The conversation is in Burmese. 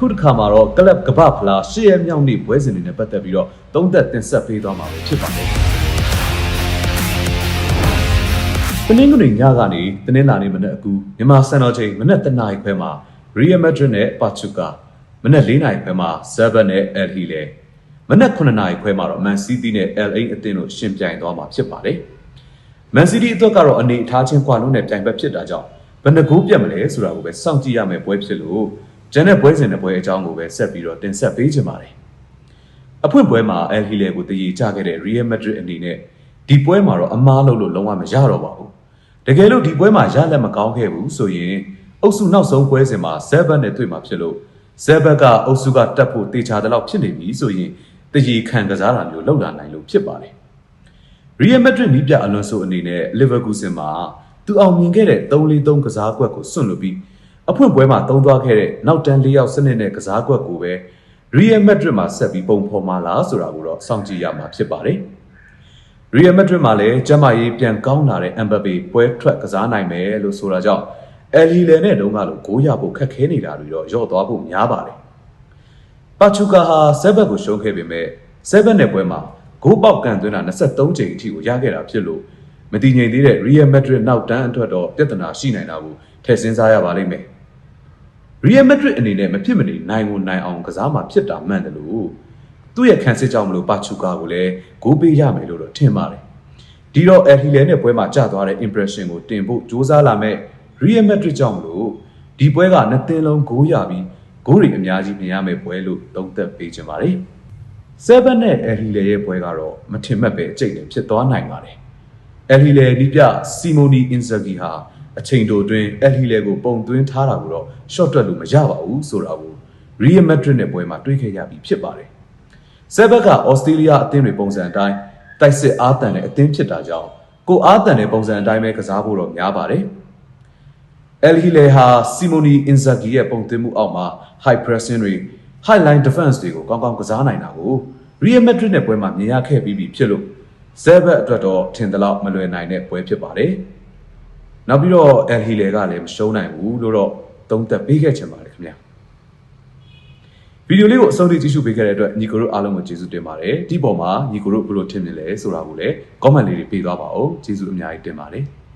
အခုတစ်ခါမှာတော့ကလပ်ကပဖလားရှေ့ရမြောက်နေ့ပွဲစဉ်တွေနဲ့ပတ်သက်ပြီးတော့သုံးသက်တင်ဆက်ပေးသွားမှာပဲဖြစ်ပါတယ်တနင်္ဂနွေညကနေတနင်္လာနေ့မနက်အကူမြန်မာစံတော်ချိန်မနက်တနာရီခွဲမှာ Real Madrid နဲ့ Pachuca မနက်၄နာရီခွဲမှာ7နဲ့ El Hilal မနက်9နာရီခွဲမှာတော့ Man City နဲ့ LA အသင်းတို့ရှင်ပြိုင်သွားမှာဖြစ်ပါတယ်။ Man City အတွက်ကတော့အနေအထားချင်းကွာလုံးနဲ့ပြိုင်ဘက်ဖြစ်တာကြောင့်ဘယ်နှကူပြတ်မလဲဆိုတာကိုပဲစောင့်ကြည့်ရမယ်ပွဲဖြစ်လို့ ကျန်တဲ့ပွဲစဉ်တဲ့ပွဲအကြောင်းကိုပဲဆက်ပြီးတော့တင်ဆက်ပေးချင်ပါတယ်။အဖွင့်ပွဲမှာ El Hilal ကိုတည်ကြခဲ့တဲ့ Real Madrid အနေနဲ့ဒီပွဲမှာတော့အမားလို့လို့လုံးဝမရတော့ပါဘူး။တကယ်လို့ဒီပွဲမှာရလက်မကောင်းခဲ့ဘူးဆိုရင်အုပ်စုနောက်ဆုံးပွဲစဉ်မှာ7နဲ့တွေ့မှာဖြစ်လို့7ကအုပ်စုကတက်ဖို့တေချာတဲ့လောက်ဖြစ်နေပြီဆိုရင်တည်ခံကစားတာမျိုးလောက်လာနိုင်လို့ဖြစ်ပါတယ်။ Real Madrid နီးပြအလွန်ဆိုအနေနဲ့ Leverkusen မှာသူအောင်မြင်ခဲ့တဲ့3-4-3ကစားကွက်ကိုစွန့်လွတ်ပြီး အဖွင့်ပွဲမှာသုံးသွားခဲ့တဲ့နောက်တန်း၄ယောက်စနစ်နဲ့ကစားကွက်ကိုပဲ Real Madrid မှာဆက်ပြီးပုံဖော်မှာလားဆိုတာကိုတော့စောင့်ကြည့်ရမှာဖြစ်ပါတယ်။ Real Madrid မှာလည်းကျမ်းမာရေးပြန်ကောင်းလာတဲ့ Mbappe ပွဲထွက်ကစားနိုင်မယ်လို့ဆိုတာကြောင့် El Hilal နဲ့တုန်းကလိုဂိုးရဖို့ခက်ခဲနေတာတွေတော့ရော့သွားဖို့များပါတယ်။ပါချူကာဟာ7ဘက်ကိုရှုံးခဲ့ပေမဲ့7နဲ့ပွဲမှာဂိုးပေါက်ကန်သွင်းတာ23ချိန်အထိကိုရခဲ့တာဖြစ်လို့မတည်ငြိမ်သေးတဲ့ Real Madrid နောက်တန်းအတွက်တော့ပြဿနာရှိနိုင်တာကိုထည့်စဉ်းစားရပါလိမ့်မယ်။ Real Madrid အနေနဲ့မဖြစ်မနေနိုင်ကိုနိုင်အောင်ကစားမှာဖြစ်တာမှန်တယ်လို့သူ့ရဲ့ခံစစ်ကြောင့်မလို့ပါချူကာကိုလည်းဂိုးပေးရမယ်လို့တော့ထင်ပါတယ်။ဒီတော့ El Hilal နဲ့ပွဲမှာကြာသွားတဲ့ impression ကိုတင်ဖို့စူးစမ်းလာမဲ့ Real Madrid ကြောင့်မလို့ဒီပွဲကနှစ်သင်းလုံးဂိုးရပြီးဂိုးတွေအများကြီးမြင်ရမယ့်ပွဲလို့သုံးသပ်ပေးချင်ပါတယ်။7နဲ့ El Hilal ရဲ့ပွဲကတော့မထင်မှတ်ပဲအကျိတ်နဲ့ဖြစ်သွားနိုင်ပါတယ်။ El Hilal နီးပြစီမိုနီအင်ဇာဂီဟာ အချိန်တိုအတွင်း El Hilal ကိုပုံသွင်းထားတာကိုတော့ short တွက်လို့မရပါဘူးဆိုတာကို Real Madrid နဲ့ပွဲမှာတွေးခဲ့ရပြီးဖြစ်ပါတယ်။7ဘက်ကဩစတြေးလျအသင်းတွေပုံစံအတိုင်းတိုက်စစ်အားတန်တဲ့အသင်းဖြစ်တာကြောင့်ကိုအားတန်တဲ့ပုံစံအတိုင်းပဲကစားဖို့တော့များပါတယ်။ El Hilal ဟာ Simone Inzaghi ရဲ့ပုံသွင်းမှုအောက်မှာ high pressing တွေ high line defense တွေကိုကောင်းကောင်းကစားနိုင်တာကို Real Madrid နဲ့ပွဲမှာမြင်ရခဲ့ပြီးပြီဖြစ်လို့ဇက်ဘက်အတွက်တော့ထင်သလောက်မလွယ်နိုင်တဲ့ပွဲဖြစ်ပါတယ်။ နောက်ပြီးတော့ El Hilal ကလည်းမရှုံးနိုင်ဘူးလို့တော့သုံးသပ်ပေးခဲ့ချင်ပါတယ်ခင်ဗျာ။ဗီဒီယိုလေးကိုအဆုံးထိကြည့်ရှုပေးခဲ့တဲ့အတွက်ညီကိုတို့အားလုံးကိုကျေးဇူးတင်ပါတယ်။ဒီပေါ်မှာညီကိုတို့ဘယ်လိုထင်မြင်လဲဆိုတာကိုလည်း comment လေးတွေပေးသွားပါဦး။ကျေးဇူးအများကြီးတင်ပါတယ်။